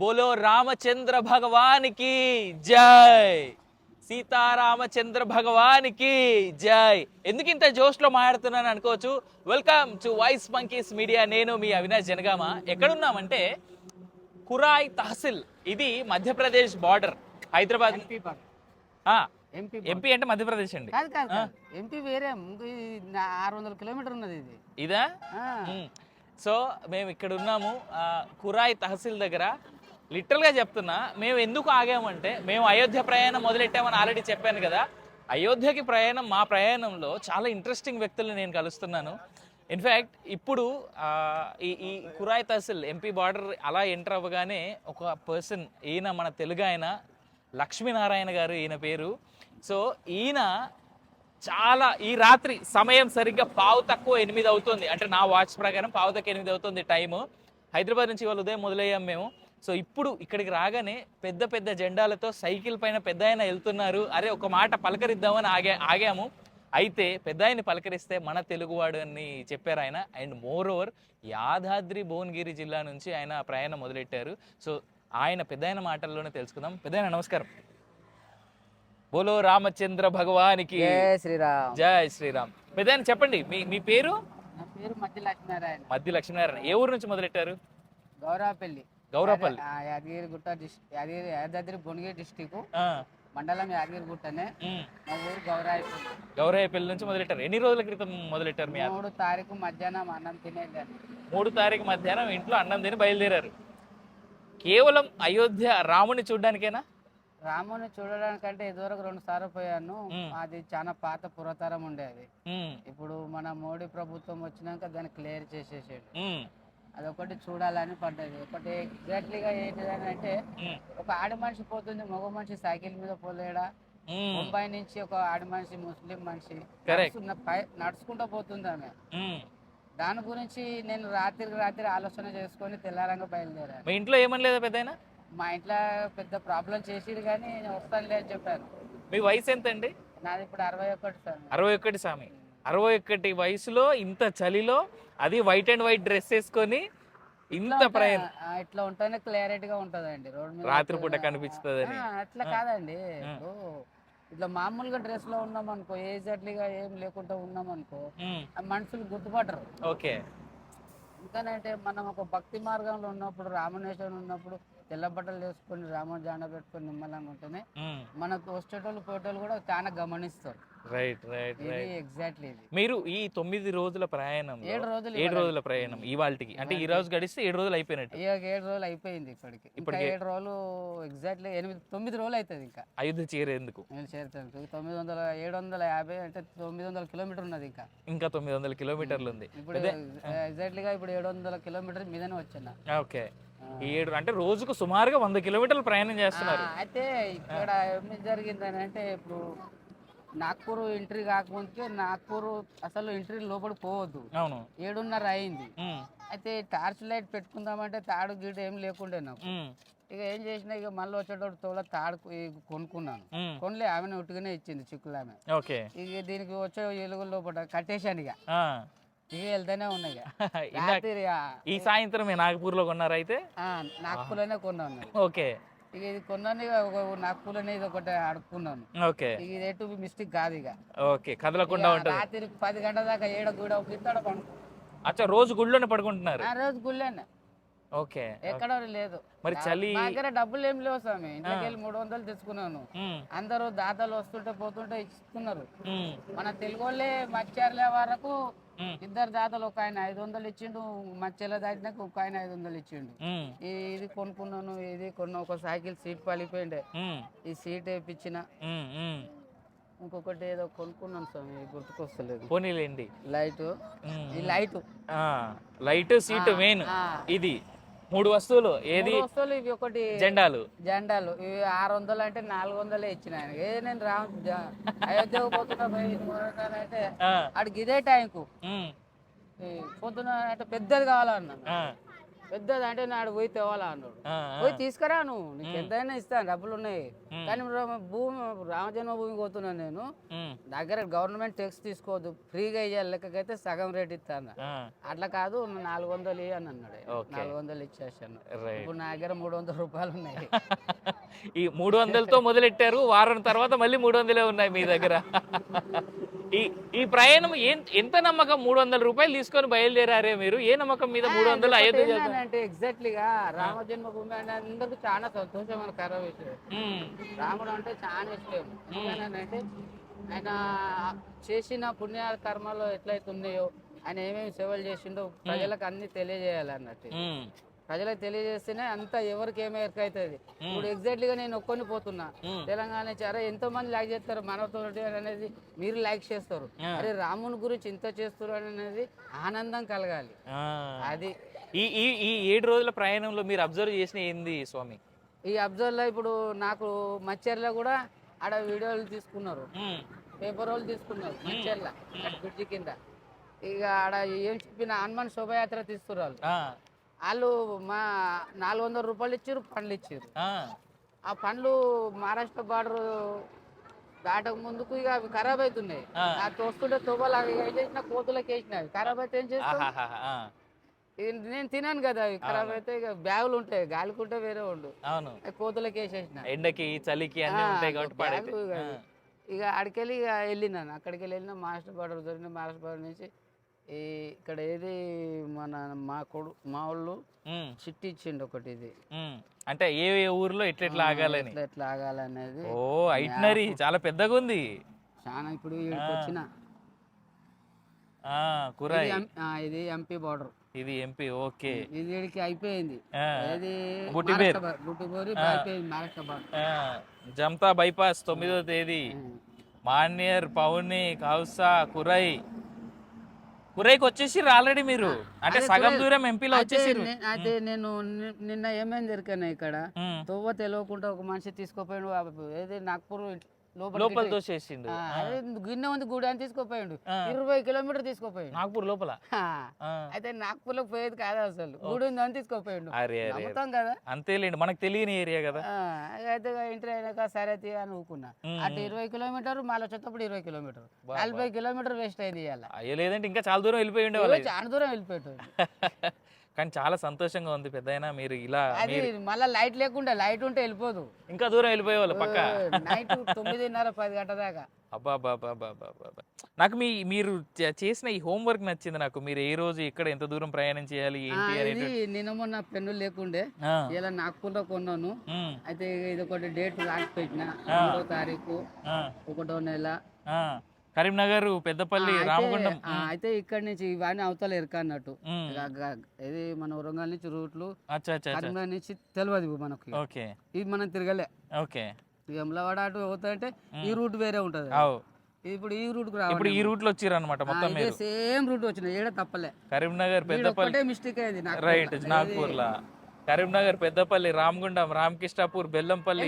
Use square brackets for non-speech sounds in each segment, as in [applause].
బోలో రామచంద్ర భగవానికి జై. సీతారామచంద్ర భగవానికి జై. ఎందుకు ఇంత జోష్లో మాట్లాడుతున్నాను అనుకోవచ్చు? Welcome to voice monkeys media నేను మీ అవినాష్ జనగామ. ఎక్కడున్నామంటే కురాయ్ తహసిల్. ఇది మధ్యప్రదేశ్ బార్డర్. హైదరాబాద్ ఎంపీ అంటే మధ్యప్రదేశ్ అండి. కాదు కాదు కాదు. ఎంపీ వేరే. ఆరు వందల కిలోమీటర్ ఉన్నది ఇది. ఇదా. సో మేము ఇక్కడ ఉన్నాము కురాయ్ తహసీల్ దగ్గర. లిటరల్గా చెప్తున్నా మేము ఎందుకు ఆగామంటే మేము అయోధ్య ప్రయాణం మొదలెట్టామని ఆల్రెడీ చెప్పాను కదా. అయోధ్యకి ప్రయాణం మా ప్రయాణంలో చాలా ఇంట్రెస్టింగ్ వ్యక్తులను నేను కలుస్తున్నాను. ఇన్ఫ్యాక్ట్ ఇప్పుడు ఈ ఈ కురాయ్ తహసిల్ ఎంపీ బార్డర్ అలా ఎంటర్ అవ్వగానే ఒక పర్సన్ ఈయన మన తెలుగు ఆయన లక్ష్మీనారాయణ గారు ఈయన పేరు. సో ఈయన చాలా ఈ రాత్రి సమయం సరిగ్గా పావు తక్కువ ఎనిమిది అవుతుంది. అంటే నా వాచ్ ప్రకారం పావు తక్కువ ఎనిమిది అవుతుంది టైము. హైదరాబాద్ నుంచి వాళ్ళు ఉదయం మొదలయ్యాం మేము. సో ఇప్పుడు ఇక్కడికి రాగానే పెద్ద పెద్ద జెండాలతో సైకిల్ పైన పెద్ద ఆయన వెళ్తున్నారు. అరే ఒక మాట పలకరిద్దామని ఆగా ఆగాము. అయితే పెద్ద ఆయన్ని పలకరిస్తే మన తెలుగువాడు అని చెప్పారు ఆయన. And more over Yadadri Bhuvanagiri జిల్లా నుంచి ఆయన ప్రయాణం మొదలెట్టారు. సో ఆయన పెద్ద ఆయన మాటల్లోనే తెలుసుకుందాం. పెద్ద ఆయన నమస్కారం. బోలో రామచంద్ర భగవానికి జై శ్రీరామ్. జై శ్రీరామ్. పెద్ద చెప్పండి మీ మీ పేరు? నా పేరు మధ్య లక్ష్మీనారాయణ మధ్య లక్ష్మీనారాయణ ఏ ఊరు నుంచి మొదలెట్టారు? గౌరాపల్లి. గౌరవపల్లి. ఆ, యాదగిరిగుట్ట డిస్ట్రిక్ట్ యాదగిరి యాదాద్రి భువనగిరి డిస్టిక్ మండలం యాదగిరిగుట్టనే ఉమ్. మా ఊరు గౌరాయపల్లి. గౌరవపల్లి నుంచి మొదలెట్టారు? ఎన్ని రోజుల క్రితం మొదలెట్టారు మీ మూడు తారీఖు మధ్యాహ్నం అన్నం తినేదాన్ని. మూడు తారీఖు మధ్యాహ్నం ఇంట్లో అన్నం తిని బయలుదేరారు. కేవలం అయోధ్య రాముని చూడ్డానికేనా? రాముని చూడడానికంటే ఇదివరకు రెండు సార్లు పోయాను. అది చాలా పాత పురాతనం ఉండేది ఇప్పుడు మన మోడీ ప్రభుత్వం వచ్చినాక దాన్ని క్లియర్ చేసేసాడు. అదొకటి చూడాలని పడ్డది. ఒకటి ఎగ్జాక్ట్లీగా ఏంటిదని అంటే ఒక ఆడ మనిషి పోతుంది మగ మనిషి సైకిల్ మీద పోలేడా? ముంబై నుంచి ఒక ఆడ మనిషి ముస్లిం మనిషి నడుచుకుంటూ పోతుంది ఆమె. దాని గురించి నేను రాత్రికి రాత్రి ఆలోచన చేసుకొని తెల్లారంగా బయలుదేరాను. మీ ఇంట్లో ఏమనలేదా పెద్ద మా ఇంట్లో పెద్ద ప్రాబ్లం చేసిడు కానీ నేను వస్తానులే అని చెప్పాను. మీ వయసు ఎంత అండి నాది ఇప్పుడు అరవై ఒకటి అరవై ఒకటి స్వామి అరవై ఒకటి వయసులో ఇంత చలిలో అది వైట్ అండ్ వైట్ డ్రెస్ వేసుకొని ఇంత ప్రయాణం. ఇట్లా ఉంటేనే క్లారిటీగా ఉంటదండి. రోడ్ మీద రాత్రిపూట ఆ, అట్లా కాదండి. ఇప్పుడు ఇట్లా మామూలుగా డ్రెస్లో ఉన్నాం అనుకో ఏజెట్లీగా ఏం లేకుండా ఉన్నాం అనుకో మనుషులు గుర్తుపట్టరు. ఓకే. ఎందుకంటే మనం ఒక భక్తి మార్గంలో ఉన్నప్పుడు రామనేశ్వరం ఉన్నప్పుడు తెల్ల బట్టలు వేసుకొని రామ జాండ పెట్టుకొని నిమ్మలంగా ఉంటేనే మనకు వచ్చేటోళ్ళు పోయేటోళ్ళు కూడా చాలా గమనిస్తారు. రైట్ రైట్ ఎగ్జాక్ట్లీ ఇది. మీరు ఈ తొమ్మిది రోజుల ప్రయాణం ఏడు రోజులు ఏడు రోజుల ప్రయాణం ఇవాళకి అంటే ఈ రోజు గడిస్తే ఏడు రోజులు అయిపోయినట్టు. ఇక ఏడు రోజులు అయిపోయింది ఇప్పటికి. ఇప్పటికి- ఏడు రోజులు ఎగ్జాక్ట్లీ ఎనిమిది తొమ్మిది రోజులు అవుతుంది ఇంకా. అయోధ్య చేరేందుకు. నేను చేరుతాను తొమ్మిది వందల ఏడు వందల యాభై అంటే తొమ్మిది వందల కిలోమీటర్ ఉన్నది ఇంకా. ఇంకా తొమ్మిది వందల కిలోమీటర్లు ఉంది. ఇప్పుడు ఎగ్జాక్ట్లీగా ఇప్పుడు ఏడు వందల కిలోమీటర్ మీదనే వచ్చిన? ఓకే. ఏడు అంటే రోజుకు సుమారుగా వంద కిలోమీటర్లు ప్రయాణం చేస్తున్నారు. అయితే ఇక్కడ ఏమి జరిగిందని అంటే ఇప్పుడు నాగ్పూర్ ఎంట్రీ కాకముందుకే నాగ్పూర్ అసలు ఎంట్రీ లోపల పోవద్దు. అవును. ఏడున్నర అయింది. అయితే టార్చ్ లైట్ పెట్టుకుందామంటే తాడు గీట ఏం లేకుండే నాకు. ఇక ఏం చేసినా ఇక మళ్ళీ వచ్చేటప్పుడు తోల తాడు ఈ కొనుక్కున్నాను. కొనలే ఆమెను ఉట్టుగానే ఇచ్చింది చిక్కులు ఆమె ఇక దీనికి వచ్చే ఎలుగు లోపల కట్టేశాను ఇక. ఇక వెళ్తేనే ఉన్నాయి ఇక. [laughs] ఇందాక రాత్రి ఆ, ఈ సాయంత్రం మీ నాగపూర్లో కొన్నారు అయితే? ఆ, నాగ్పూర్లోనే కొన్నాను ఓకే. ఇక ఇది కొన్నాను ఇక ఒక నాగ్పూర్లోనే ఇది ఒకటి అడుక్కున్నాను ఓకే. ఇక ఇది ఎటు మిస్టేక్ కాదు ఇక. ఓకే కదలకుండా ఇక ఉంటుంది. రాత్రి పది గంటల దాకా ఏడ గూడ పండు అచ్చా రోజు గుళ్ళోనే పడుకుంటున్నారు? ఆ రోజు గుళ్ళేనే. ఓకే. ఎక్కడ లేదు మరి చలి నా దగ్గర డబ్బులు ఏం లేవు స్వామి. ఇంట్లోకి వెళ్ళి మూడు వందలు తెచ్చుకున్నాను. ఉమ్, అందరూ దాతలు వస్తుంటే పోతుంటే ఇస్తున్నారు ఉమ్, మన తెలుగు వాళ్ళే మత్స్యార్లే వరకు ఇద్దరు దాతలు ఒక ఆయన ఐదు వందలు ఇచ్చిండు మత్స్యల దాటినాక ఒక ఆయన ఐదు వందలు ఇచ్చిండు. ఇది కొనుక్కున్నాను ఇది కొన్న ఒక సైకిల్ సీట్ పలిపోయిండే. ఈ సీట్ వేయించిన. ఇంకొకటి ఏదో కొనుక్కున్నాను స్వామి గుర్తుకొస్తలేదు. పోనీలేండి. లైట్. ఈ లైట్. Light seat main. ఇది. మూడు వస్తువులు. ఏది? వస్తువులు ఇవి ఒకటి జెండాలు. జెండాలు. ఇవి ఆరు వందలు అంటే నాలుగు వందలే ఇచ్చిన ఆయనకి ఏ నేను రా అయోధ్యకు పోతున్నా పోయి ఇది అంటే టైంకు. పొద్దున అంటే పెద్దది కావాలన్నాను ఆ, పెద్దది అంటే నాడు పోయి తేవాలా అన్నాడు. పోయి తీసుకురా నువ్వు నీకు ఎంతైనా ఇస్తాను డబ్బులు ఉన్నాయి. కానీ భూమి రామజన్మభూమి పోతున్నాను నేను. దగ్గర గవర్నమెంట్ ట్యాక్స్ తీసుకోవద్దు ఫ్రీగా ఇయ్యాలి లెక్కకైతే సగం రేట్ ఇస్తాను. అట్లా కాదు నాలుగు వందలు అని అన్నాడు. నాలుగు వందలు ఇచ్చేసాను. ఇప్పుడు నా దగ్గర మూడు వందల రూపాయలు ఉన్నాయి. [laughs] ఈ మూడు వందలతో మొదలెట్టారు వారం తర్వాత మళ్ళీ మూడు వందలే ఉన్నాయి మీ దగ్గర. ఈ ఈ ప్రయాణం ఏం- ఎంత నమ్మకం? మూడు వందల రూపాయలు తీసుకొని బయలుదేరారే మీరు? ఏ నమ్మకం మీద మూడు వందలు అయోధ్య అంటే ఎగ్జాక్ట్లీగా రామ జన్మభూమి అంటే అందరికి చాలా సంతోషమైన కర విషయం. రాముడు అంటే చాలా ఇష్టం. ఎందుకనంటే ఆయన చేసిన పుణ్య కర్మలు ఎట్లయితే ఉన్నాయో ఆయన ఏమేమి సేవలు చేసిండో ప్రజలకు అన్ని తెలియజేయాలి అన్నట్టు ఉమ్, ప్రజలకు తెలియజేస్తేనే అంత ఎవరికి ఏమి ఎరకైతుంది ఇప్పుడు ఎగ్జాక్ట్లీగా నేను ఒక్కొని పోతున్నా. తెలంగాణ నుంచి అరే ఎంతో మంది లైక్ చేస్తారు మనతో అనేది మీరు లైక్ చేస్తారు. అరే రాముని గురించి ఇంత చేస్తారు అనేది ఆనందం కలగాలి. అది. ఈ ఈ ఏడు రోజుల ప్రయాణంలో మీరు అబ్జర్వ్ చేసిన ఏంది స్వామి? ఈ అబ్జర్వ్లో ఇప్పుడు నాకు మచ్చర్లో కూడా ఆడ వీడియోలు తీసుకున్నారు. పేపర్ వాళ్ళు తీసుకున్నారు మచ్చర్ల బ్రిడ్జి కింద. ఇక ఆడ ఏం చెప్పిన హనుమాన్ శోభయాత్ర తీస్తున్నారు వాళ్ళు వాళ్ళు మా నాలుగు వందల రూపాయలు ఇచ్చారు పండ్లు ఇచ్చారు ఆ, పండ్లు మహారాష్ట్ర బార్డర్ దాటక ముందుకు ఇక అవి ఖరాబ్ అవుతున్నాయి ఆ. తోస్తుంటే తోబలాగా ఏం చేసిన కోతులకు వేసినవి ఖరాబ్ అయితే ఏం ఇక నేను తినాను కదా అవి ఖరాబ్ అయితే ఇక బ్యాగులు ఉంటాయి గాలికుంటే వేరే ఉండు. అవును. అవి కోతులకు వేసేసిన. ఎండకి చలికి అన్ని ఉంటాయి కాబట్టి ఇక అది. ఇక అక్కడికెళ్ళి ఇక వెళ్ళినాను. అక్కడికి వెళ్ళి వెళ్ళిన మాస్టర్ బార్డర్ దొరికిన మాస్టర్ బార్డర్ నుంచి ఈ ఇక్కడ ఏది మన మా కొడు మా వాళ్ళు చిట్టి ఇచ్చిండు ఒకటి ఇది. అంటే ఏ ఏ ఊర్లో ఎట్లా ఎట్లా ఆగాలని? ఎట్లా ఎట్లా ఆగాలనేది ఓ ఐటనరీ చాలా పెద్దగా ఉంది చాలా ఇప్పుడు ఈడికి వచ్చిన కురాయి. ఇది ఇది ఎంపీ బార్డర్. ఇది ఎంపీ ఓకే. ఇది ఈడికి అయిపోయింది. బార్డర్. బుట్టిబోరి అయిపోయింది మహారాష్ట్ర బార్డర్ ఆ, జంతా బైపాస్ తొమ్మిదో తేదీ. మాన్యర్ పౌని కౌసా కురై కురైకి వచ్చేసిర్రు ఆల్రెడీ మీరు. అంటే సగం. దూరం ఎంపీలో వచ్చేసిర్రు. నే- అయితే నేను నిన్న ఏమైంది దొరికాను ఇక్కడ? తొవ్వ తెలియకుండా ఒక మనిషి తీసుకోపోయాడు ఏది నాగ్పూర్ లోపల దోసేసిండు గిన్నె ఉంది గుడి అని తీసుకోపోయాడు. ఇరవై కిలోమీటర్ తీసుకోపోయాడు. నాగ్పూర్ లోపల? అయితే నాగ్పూర్లో పోయేది కాదు అసలు. గుడి ఉంది అని తీసుకోపోయాడు నమ్ముతాం కదా? అంతేలేండి మనకు తెలియని ఏరియా కదా. అయితే ఇంటర్ అయినాక సరే అని ఊకున్నా. అటు ఇరవై కిలోమీటర్ మళ్ళీ వచ్చేటప్పుడు ఇరవై కిలోమీటర్. నలభై కిలోమీటర్ వేస్ట్ అయింది ఇవాళ. లేదంటే ఇంకా చాలా దూరం వెళ్ళిపోయి ఉండేవాళ్ళు చాలా దూరం వెళ్ళిపోయాడు [laughs] కానీ చాలా సంతోషంగా ఉంది పెద్దయినా మీరు ఇలా అది మళ్ళీ లైట్ లేకుండా లైట్ ఉంటే వెళ్ళిపోదు. ఇంకా దూరం వెళ్ళిపోయేవాళ్ళు పక్క. నైట్ తొమ్మిదిన్నర పది గంటల దాకా అబ్బా. నాకు మీ మీరు చేసిన ఈ హోంవర్క్ నచ్చింది నాకు. మీరు ఏ రోజు ఎక్కడ ఎంత దూరం ప్రయాణం చేయాలి ఏంటి నిన్న మొన్న పెన్ను లేకుండే. ఇలా నాగ్పూర్లో కొన్నాను. అయితే ఇది ఒకటి డేట్ రాసి పెట్టిన తారీఖు ఒకటో నెల. కరీంనగర్ పెద్దపల్లి అయితే- రామగుండం. ఆ, అయితే ఇక్కడి నుంచి ఇవన్నీ అవతల ఎరక అన్నట్టు. గ- ఇది మన వరంగల్ నుంచి రూట్లు అచ్చా అచ్చా అచ్చా. కరీంనగర్ నుంచి తెలియదు మనకి ఓకే. ఇది మనం తిరగలే. ఓకే. ఎమ్లవాడ అటు పోతుంటే ఈ రూట్ వేరే ఉంటది అవు. ఇప్పుడు ఈ రూట్ ఇప్పుడు ఈ రూట్లో వచ్చిర్రు అనమాట మొత్తం ఇదే మీరు. సేమ్ రూట్ వచ్చిన ఏడ తప్పలే. కరీంనగర్ పెద్దపల్లి ఒక్కటే మిస్టేక్ అయింది నాకు రైట్ నాగ్పూర్ లా కరీంనగర్ పెద్దపల్లి రామగుండం రామకృష్ణాపూర్ బెల్లంపల్లి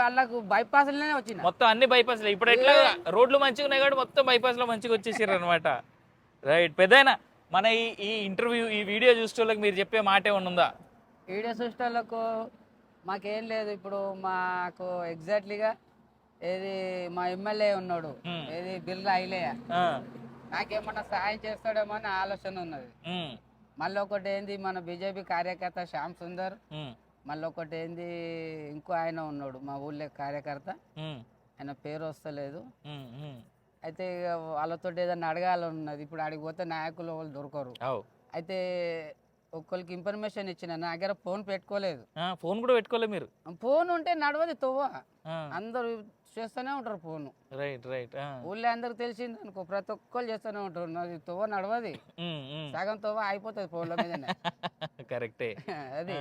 వాళ్ళకు బైపాస్ వచ్చింది మొత్తం అన్ని బైపాస్ ఇప్పుడు ఎట్లా రోడ్లు మంచిగా ఉన్నాయి కాదు మొత్తం బైపాస్లో మంచిగా వచ్చేసారు అనమాట రైట్. పెద్దయినా మన ఈ ఈ ఇంటర్వ్యూ ఈ వీడియో చూసేటోళ్ళకి మీరు చెప్పే మాట ఏమన్నా వీడియో చూసేటోళ్ళకు మాకేం లేదు. ఇప్పుడు మాకు ఎగ్జాక్ట్లీగా ఏది మా ఎమ్మెల్యే ఉన్నాడు. ఏది బిర్లా ఐలయ్య నాకేమన్నా సహాయం చేస్తాడేమో అని ఆలోచన ఉన్నది. మళ్ళీ ఒకటి ఏంది మన బీజేపీ కార్యకర్త శ్యామ్ సుందర్ మళ్ళీ ఒకటి ఏంది ఇంకో ఆయన ఉన్నాడు మా ఊళ్ళో కార్యకర్త. ఆయన పేరు వస్తలేదు. అయితే వాళ్ళతో ఏదైనా అడగాలని ఉన్నది ఇప్పుడు ఆడికి పోతే నాయకులు వాళ్ళు దొరకరు. అయితే ఒక్కరికి ఇన్ఫర్మేషన్ ఇచ్చిన నా దగ్గర ఫోన్ పెట్టుకోలేదు. ఫోన్ కూడా పెట్టుకోలే మీరు? ఫోన్ ఉంటే నడవది తవ్వ. అందరూ చేస్తూనే ఉంటారు ఫోన్ రైట్ రైట్ ఊళ్ళో అందరికి తెలిసింది అనుకో ప్రతి ఒక్కరు చేస్తూనే ఉంటారు. నాది తవ్వ నడవది. సగం తవ్వ అయిపోతుంది ఫోన్ల మీదనే. [laughs] కరెక్టే [laughs] అది.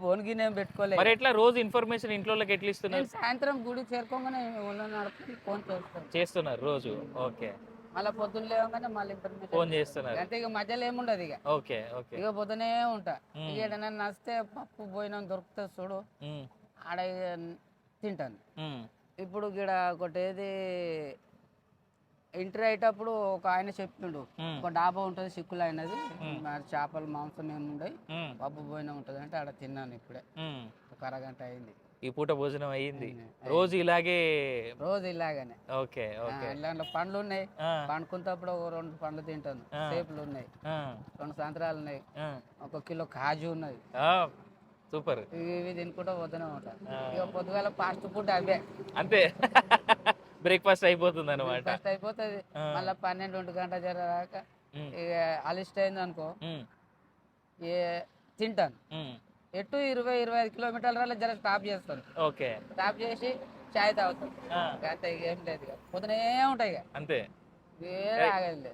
ఫోన్ గిన్నె ఏం పెట్టుకోలేదు మరి ఎట్లా రోజు ఇన్ఫర్మేషన్ ఇంట్లోకి ఎట్లా ఇస్తున్నారు? నేను సాయంత్రం గుడి చేరుకోగానే ఊళ్ళో ఫోన్ చేస్తాను. చేస్తున్నారు రోజు. ఓకే. మళ్ళీ పొద్దున్న లేవగానే మళ్ళీ ఇన్ఫర్మేషన్ ఫోన్ చేస్తున్నారు. అంతే ఇక మధ్యలో ఏముండదు ఇక. Okay okay. ఇక పొద్దునే ఉంటా. ఇక ఏదైనా నస్తే పప్పు పోయినా దొరుకుతుంది చూడు. ఆడ తింటాను ఇప్పుడు ఇక్కడ ఒకటి ఏది ఎంట్రీ అయ్యేటప్పుడు ఒక ఆయన చెప్పిండు ఉమ్, ఒక డాబా ఉంటుంది సిక్కులు అయినది మరి చేపలు మాంసం ఏమి ఉండయి ఉమ్, పప్పు పోయినా ఉంటుంది అంటే ఆడ తిన్నాను ఇప్పుడే. ఒక అరగంట అయింది. ఈ పూట భోజనం అయ్యింది. రోజు ఇలాగే రోజు ఇలాగనే. Okay okay. ఇలాంటి పండ్లు ఉన్నాయి పండుకున్నప్పుడు ఒక రెండు పండ్లు తింటాను. సేపులు ఉన్నాయి. రెండు సంవత్సరాలు ఉన్నాయి. ఒక కిలో కాజు ఉన్నది. సూపర్. ఇవి ఇవి తినుకుంటూ పోతూనే ఉంటాను ఇక పొద్దుగాల ఫాస్ట్ ఫుడ్ అవే. అంతే. [laughs] బ్రేక్ఫాస్ట్ అయిపోతుంది అనమాట ఫస్ట్ అయిపోతుంది మళ్ళీ పన్నెండు ఒంటి గంట జరగాక ఇక అలిస్ట్ అయింది అనుకో ఏ తింటాను. ఎటు ఇరవై ఇరవై ఐదు కిలోమీటర్ల జర స్టాప్ చేస్తాను. ఓకే. స్టాప్ చేసి చాయ్ ఇక అంతే ఏం లేదు పొద్దునే ఉంటాయి అంతే.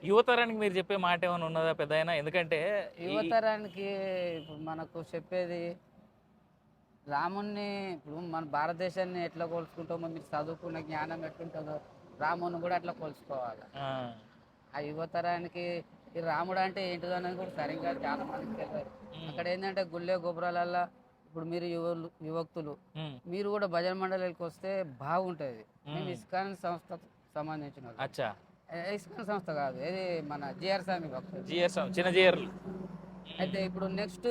యువతరానికి మీరు చెప్పే మాట ఏమైనా ఉన్నదా పెద్ద ఎందుకంటే యువతరానికి ఇప్పుడు మనకు చెప్పేది రాముణ్ణి ఇప్పుడు మన భారతదేశాన్ని ఎట్లా కొలుసుకుంటామో మీరు చదువుకున్న జ్ఞానం ఎట్లుంటుందో రాముని కూడా అట్లా కొలుసుకోవాలి ఆ, ఆ యువతరానికి ఈ రాముడు అంటే ఏంటిదో అనేది కూడా సరిగ్గా చాలా మందికి తెలియదు. అక్కడ ఏంటంటే గుళ్ళే గోపురాలల్లో ఇప్పుడు మీరు యువలు యువకులు మీరు కూడా భజన మండలికి వస్తే బాగుంటుంది. మేము. ఇస్కాన్ సంస్థకు సంబంధించిన వాళ్ళం. అచ్చా. ఏ, ఇస్కాన్ సంస్థ కాదు ఇది మన జిఆర్ స్వామి భక్తులు. చిన్న అయితే ఇప్పుడు నెక్స్ట్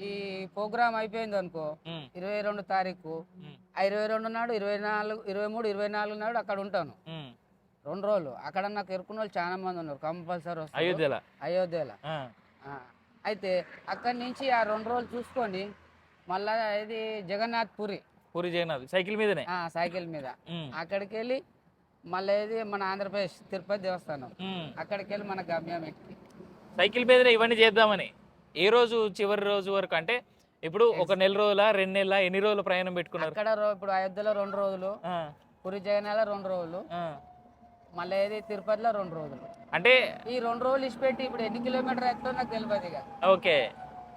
ఈ ప్రోగ్రామ్ అయిపోయింది అనుకో ఇరవై రెండు తారీఖు ఆ ఇరవై రెండు నాడు ఇరవై నాలుగు ఇరవై మూడు ఇరవై నాలుగు నాడు అక్కడ ఉంటాను. రెండు రోజులు. అక్కడ నాకు ఎరుకున్న వాళ్ళు చాలా మంది ఉన్నారు. కంపల్సరీ వస్తారు. అయోధ్యలో? అయోధ్యలో. అయితే అక్కడి నుంచి ఆ రెండు రోజులు చూసుకొని మళ్ళా ఇది జగన్నాథ్ పురి. పూరి జగన్నాథ్. సైకిల్ మీదనే? సైకిల్ మీద. అక్కడికి వెళ్ళి మళ్ళీ ఇది మన ఆంధ్రప్రదేశ్ తిరుపతి దేవస్థానం. అక్కడికి వెళ్ళి మన గమ్యం ఎక్కి. సైకిల్ మీదనే ఇవన్నీ చేద్దామని. ఏ రోజు చివరి రోజు వరకు అంటే ఇప్పుడు ఒక నెల రోజుల రెండు నెలల ఎన్ని రోజులు ప్రయాణం పెట్టుకున్నారు? అక్కడ ఇప్పుడు అయోధ్యలో రెండు రోజులు పురి జగన్నాథ్లో రెండు రోజులు. మళ్ళీ ఇది తిరుపతిలో రెండు రోజులు. అంటే ఈ రెండు రోజులు ఇచ్చిపెట్టి ఇప్పుడు ఎన్ని కిలోమీటర్ అవుతుందో నాకు తెలియదు ఇక. ఓకే.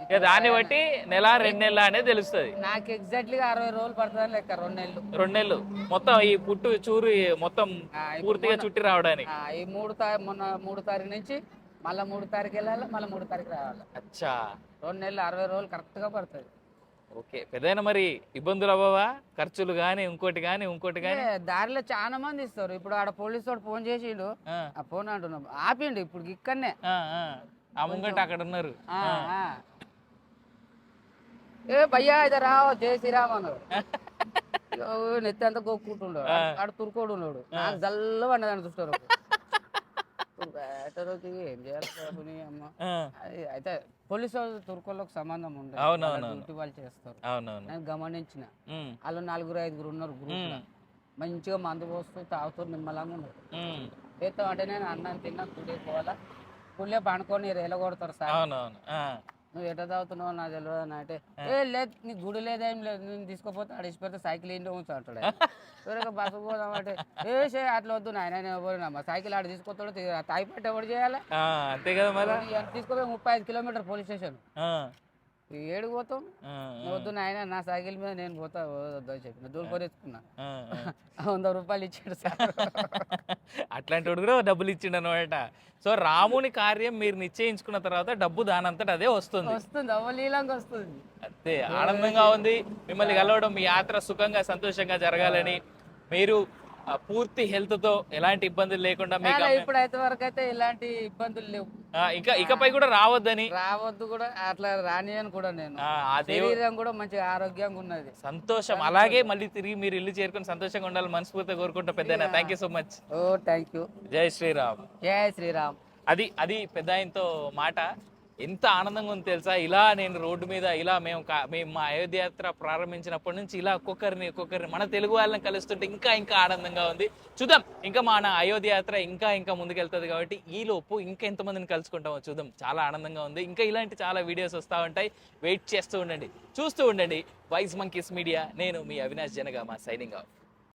ఇక దాన్ని బట్టి నెల రెండు నెలల అనేది తెలుస్తుంది. నాకు ఎగ్జాక్ట్లీగా అరవై రోజులు పడుతుందని లెక్క రెండు నెలలు. రెండు నెలలు. మొత్తం ఈ పుట్టు చూరు మొత్తం పూర్తిగా చుట్టి రావడానికి. ఈ మూడు తారీఖు మొన్న మూడు తారీఖు నుంచి మళ్ళీ మూడు తారీఖు వెళ్ళాలి మళ్ళీ మూడు తారీఖు రావాలి. అచ్చా. రెండు నెలలు అరవై రోజులు కరెక్ట్గా పడుతుంది. ఓకే. పెద్దయినా మరి ఇబ్బందులు అవ్వవా? ఖర్చులు కానీ ఇంకోటి కానీ ఇంకోటి కానీ ఏ, దారిలో చాలా మంది ఇస్తారు. ఇప్పుడు ఆడ పోలీసు వాడు ఫోన్ చేసిండు. ఆ, ఫోన్ అంటున్నాం ఆపిండు ఇప్పుడు ఇక్కడనే ఆ, ముంగట అక్కడ ఉన్నారు. ఏ భయ్యా ఇది రావు జై శ్రీరామ్ అన్నాడు. [laughs] నెత్తి అంతా కొక్కుంటుండు ఆడ తురుకోడు ఉన్నాడు. నాకు జల్ల చూస్తారు ఏం చేయాలి అమ్మ? అయితే పోలీసు వాళ్ళు తుర్కోళ్ళకి సంబంధం ఉండదు అవునవును, వాళ్ళ చేస్తారు. అవునవును. నేను గమనించిన. వాళ్ళు నలుగురు ఐదుగురు ఉన్నారు గ్రూప్ మంచిగా మందు పోస్తూ తాగుతూ నిమ్మలంగా ఉన్నారు. చేస్తాం అంటే నేను అన్నం తిన్నా కుళ్ళే పోవాలా? కుళ్ళే పండుకొని రేల కొడతారు సార్. అవునవును. నువ్వు ఎట్లా తాగుతున్నావు నాకు తెలియదు అని అంటే ఏ లేదు నీ గుడి లేదేం లేదు నేను తీసుకుపోతే అడిచిపోతే సైకిల్ ఇంటి ఉంచు అంటాడు ఎవరైనా బస్సు పోదాం అంటే ఏ సే అట్లా వద్దు నాయన నేను సైకిల్ ఆడ తీసుకొస్తాడు తాగిపెట్టి ఎవరు చేయాలి? అంతే కదా మరి. తీసుకుపోయి ముప్పై ఐదు కిలోమీటర్ పోలీస్ స్టేషన్. ఏడు పోతాం? వద్దు నాయన నా సైకిల్ మీద నేను పోతా వద్దు అని చెప్పిన ఆ, ఆ. [laughs] వంద రూపాయలు ఇచ్చాడు సార్. [laughs] అట్లాంటి వాడు కూడా డబ్బులు ఇచ్చిండు అనమాట సో రాముని కార్యం మీరు నిశ్చయించుకున్న తర్వాత డబ్బు దానంతట అదే వస్తుంది. వస్తుంది అవలీలంగా వస్తుంది. అంతే ఆనందంగా ఉంది. మిమ్మల్ని కలవడం మీ యాత్ర సుఖంగా సంతోషంగా జరగాలని మీరు పూర్తి హెల్త్తో ఎలాంటి ఇబ్బందులు లేకుండా మీకు ఇప్పుడు అయితే వరకు అయితే ఇలాంటి ఇబ్బందులు లేవు. ఇంకా ఇకపై కూడా రావద్దని. రావద్దు కూడా అట్లా రానియను కూడా నేను. శరీరం కూడా మంచిగా ఆరోగ్యంగా ఉన్నది. సంతోషం. అలాగే మళ్ళీ తిరిగి మీరు ఇల్లు చేరుకొని సంతోషంగా ఉండాలని మనస్ఫూర్తిగా కోరుకుంటా పెద్ద thank you so much oh thank you జై శ్రీరామ్. జై శ్రీరామ్. అది అది పెద్ద ఆయనతో మాట. ఎంత ఆనందంగా ఉంది తెలుసా? ఇలా నేను రోడ్డు మీద ఇలా మేము కా- మేము మా అయోధ్య యాత్ర ప్రారంభించినప్పటి నుంచి ఇలా ఒక్కొక్కరిని ఒక్కొక్కరిని మన తెలుగు వాళ్ళని కలుస్తుంటే ఇంకా ఇంకా ఆనందంగా ఉంది. చూద్దాం ఇంకా మన అయోధ్య యాత్ర ఇంకా ఇంకా ముందుకెళ్తుంది కాబట్టి ఈ లోపు ఇంకా ఎంతమందిని కలుసుకుంటామో చూద్దాం. చాలా ఆనందంగా ఉంది. ఇంకా ఇలాంటి చాలా వీడియోస్ వస్తూ ఉంటాయి. వెయిట్ చేస్తూ ఉండండి. చూస్తూ ఉండండి. Wise monkeys media. నేను మీ అవినాష్ జనగా మా సైనింగ్ ఆఫ్.